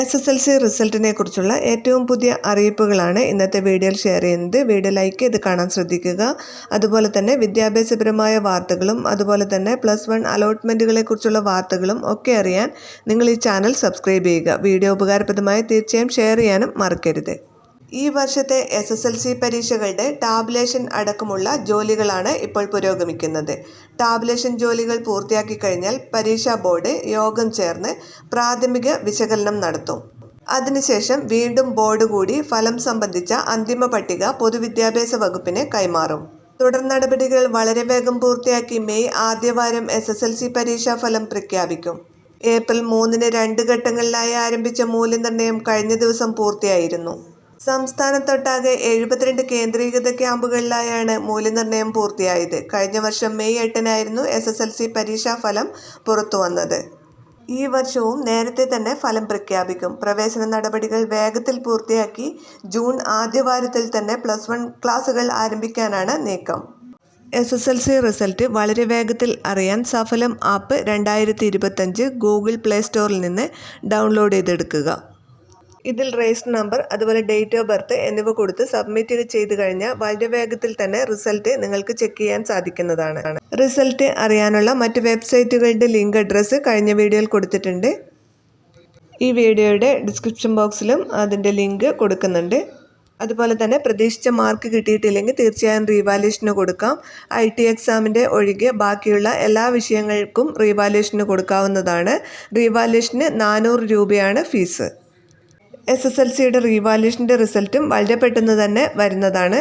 S S L C റിസൾട്ടിനെ കുറിച്ചുള്ള ഏറ്റവും പുതിയ അറിയിപ്പുകളാണ് ഇന്നത്തെ വീഡിയോയിൽ ഷെയർ ചെയ്യുന്നത്. വീഡിയോ ലൈക്ക് ചെയ്ത് കാണാൻ ശ്രദ്ധിക്കുക. അതുപോലെ തന്നെ വിദ്യാഭ്യാസപരമായ വാർത്തകളും അതുപോലെ തന്നെ പ്ലസ് വൺ അലോട്ട്മെന്റുകളെ കുറിച്ചുള്ള വാർത്തകളും ഒക്കെ അറിയാൻ നിങ്ങൾ ഈ ചാനൽ സബ്സ്ക്രൈബ് ചെയ്യുക. വീഡിയോ ഉപകാരപ്രദമായി തീർച്ചയായും ഷെയർ ചെയ്യാനും മറക്കരുത്. ഈ വർഷത്തെ എസ് എസ് എൽ സി പരീക്ഷകളുടെ ടാബുലേഷൻ അടക്കമുള്ള ജോലികളാണ് ഇപ്പോൾ പുരോഗമിക്കുന്നത്. ടാബുലേഷൻ ജോലികൾ പൂർത്തിയാക്കി കഴിഞ്ഞാൽ പരീക്ഷാ ബോർഡ് യോഗം ചേർന്ന് പ്രാഥമിക വിശകലനം നടത്തും. അതിനുശേഷം വീണ്ടും ബോർഡ് കൂടി ഫലം സംബന്ധിച്ച അന്തിമ പട്ടിക പൊതുവിദ്യാഭ്യാസ വകുപ്പിന് കൈമാറും. തുടർ നടപടികൾ വളരെ വേഗം പൂർത്തിയാക്കി മെയ് ആദ്യവാരം എസ് എസ് എൽ സി പരീക്ഷാ ഫലം പ്രഖ്യാപിക്കും. ഏപ്രിൽ മൂന്നിന് രണ്ട് ഘട്ടങ്ങളിലായി ആരംഭിച്ച മൂല്യനിർണയം കഴിഞ്ഞ ദിവസം പൂർത്തിയായിരുന്നു. സംസ്ഥാനത്തൊട്ടാകെ എഴുപത്തിരണ്ട് കേന്ദ്രീകൃത ക്യാമ്പുകളിലായാണ് മൂല്യനിർണയം പൂർത്തിയായത്. കഴിഞ്ഞ വർഷം മെയ് എട്ടിനായിരുന്നു എസ് എസ് എൽ സി പരീക്ഷാഫലം പുറത്തുവന്നത് ഈ വർഷവും നേരത്തെ തന്നെ ഫലം പ്രഖ്യാപിക്കും. പ്രവേശന നടപടികൾ വേഗത്തിൽ പൂർത്തിയാക്കി ജൂൺ ആദ്യവാരത്തിൽ തന്നെ പ്ലസ് വൺ ക്ലാസുകൾ ആരംഭിക്കാനാണ് നീക്കം. S S L C result വളരെ വേഗത്തിൽ അറിയാൻ സഫലം ആപ്പ് രണ്ടായിരത്തി ഇരുപത്തഞ്ച് ഗൂഗിൾ പ്ലേ സ്റ്റോറിൽ നിന്ന് ഡൗൺലോഡ് ചെയ്തെടുക്കുക. ഇതിൽ റേസ് നമ്പർ അതുപോലെ ഡേറ്റ് ഓഫ് ബർത്ത് എന്നിവ കൊടുത്ത് സബ്മിറ്റ് ചെയ്ത് കഴിഞ്ഞാൽ വളരെ വേഗത്തിൽ തന്നെ റിസൾട്ട് നിങ്ങൾക്ക് ചെക്ക് ചെയ്യാൻ സാധിക്കുന്നതാണ്. റിസൾട്ട് അറിയാനുള്ള മറ്റ് വെബ്സൈറ്റുകളുടെ ലിങ്ക് അഡ്രസ്സ് കഴിഞ്ഞ വീഡിയോയിൽ കൊടുത്തിട്ടുണ്ട്. ഈ വീഡിയോയുടെ ഡിസ്ക്രിപ്ഷൻ ബോക്സിലും അതിന്റെ ലിങ്ക് കൊടുക്കുന്നുണ്ട്. അതുപോലെ തന്നെ പ്രതീക്ഷിച്ച മാർക്ക് കിട്ടിയിട്ടില്ലെങ്കിൽ തീർച്ചയായും റീവാലുവേഷന് കൊടുക്കാം. ഐ ടി എക്സാമിന്റെ ഒഴികെ ബാക്കിയുള്ള എല്ലാ വിഷയങ്ങൾക്കും റീവാലുവേഷന് കൊടുക്കാവുന്നതാണ്. റീവാലുവേഷന് നാനൂറ് രൂപയാണ് ഫീസ് എസ് എസ് എൽ സിയുടെ റീവാലുവേഷന്റെ റിസൾട്ടും വളരെ പെട്ടെന്ന് തന്നെ വരുന്നതാണ്.